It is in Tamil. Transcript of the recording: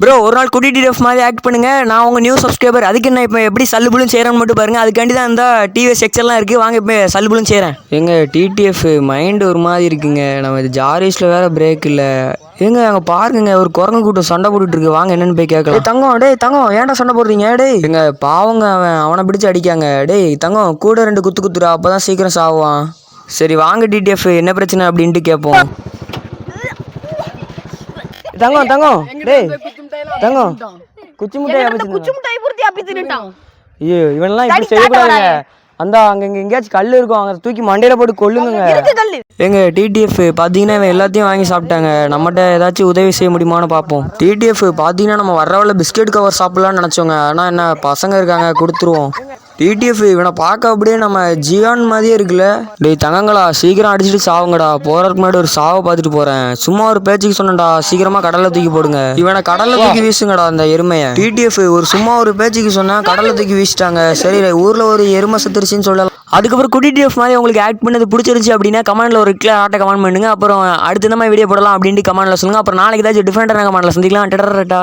ப்ரோ ஒரு நாள் குடி டிஎஃப் மாதிரி ஆக்ட் பண்ணுங்க. நான் உங்கள் நியூ சப்ஸ்கிரைபர் அதுக்கு என்ன இப்போ எப்படி சல்லுபுலும் செய்கிறேன்னு மட்டும் பாருங்க. அதுக்காண்டி தான் இந்த டிவிஎஸ் எக்ஸல்லாம் இருக்குது வாங்க இப்போ சல்லுபுலும் செய்கிறேன் எங்க டிடிஎஃப் மைண்டு ஒரு மாதிரி இருக்குங்க. நம்ம இது ஜாரிஸில் வேற பிரேக் இல்லை. ஏங்க அங்கே பாருங்க ஒரு குரங்கு கூட்டம் சண்டை போட்டுட்டு இருக்கு. வாங்க என்னன்னு போய் கேட்கலாம். தங்கம் டேய் தங்கம் ஏன்டா சண்டை போடுறீங்க? டேய். எங்க பாவங்க அவன் அவனை பிடிச்சு அடிக்காங்க. டேய் தங்கம் கூட ரெண்டு குத்து குத்துடா. அப்பதான் சீக்கிரம் சாவான் சரி வாங்க டிடிஎஃப் என்ன பிரச்சனை அப்படின்ட்டு கேட்போம். தங்கம் தங்கம். டேய். தங்கம். குச்சி வச்சிருந்தேன் குச்சி முட்டாய் பூர்த்தி அப்பி தின்னுட்டான் ஐயோ இவனெல்லாம் இப்படி செய்யக்கூடாதுங்க அந்த அங்க இங்க எங்கேயாச்சும் கல் இருக்கும். அங்க தூக்கி மண்டையில போட்டு கொல்லுங்க இருக்கு கல்லு. எங்க டிடிஎஃப் பார்த்தீங்கன்னா இவன் எல்லாத்தையும் வாங்கி சாப்பிட்டாங்க. நம்மகிட்ட ஏதாச்சும் உதவி செய்ய முடியுமான்னு பார்ப்போம் டிடிஎஃப் பார்த்தீங்கன்னா நம்ம வர்றவள்ள பிஸ்கெட் கவர் சாப்பிடலாம்னு நினச்சோங்க ஆனால் என்ன பசங்க இருக்காங்க கொடுத்துருவோம். டிடிஎஃப் இவனை பார்க்க அப்படியே நம்ம ஜியான் மாதிரியே இருக்குல்ல. டேய் தங்கங்களா சீக்கிரம் அடிச்சுட்டு சாவுங்கடா. போறதுக்கு முன்னாடி ஒரு சாவை பார்த்துட்டு போறேன். சும்மா ஒரு பேச்சுக்கு சொன்னேன்டா. சீக்கிரமா கடல்ல தூக்கி போடுங்க. இவனை கடல்ல தூக்கி வீசுங்கடா அந்த எருமையை. டிடிஎஃப் ஒரு சும்மா ஒரு பேச்சுக்கு சொன்னா கடல்ல தூக்கி வீசிட்டாங்க. சரி ஊர்ல ஒரு எருமை செத்துருச்சுன்னு சொல்லலாம். அதுக்கப்புறம் குடி டிஎஃப் மாதிரி உங்களுக்கு ஆக்ட் பண்ணது பிடிச்சிருந்துச்சு அப்படின்னா கமெண்ட்ல ஒரு கிளியர் ஆட்டை கமெண்ட் பண்ணுங்க. அப்புறம் அடுத்த மாதிரி வீடியோ போடலாம் அப்படின்ட்டு கமெண்ட்ல சொல்லுங்க. அப்புறம் நாளைக்கு ஏதாச்சும் டிஃப்ரெண்டான கமெண்ட்ல சந்திக்கலாம். டடரட்டா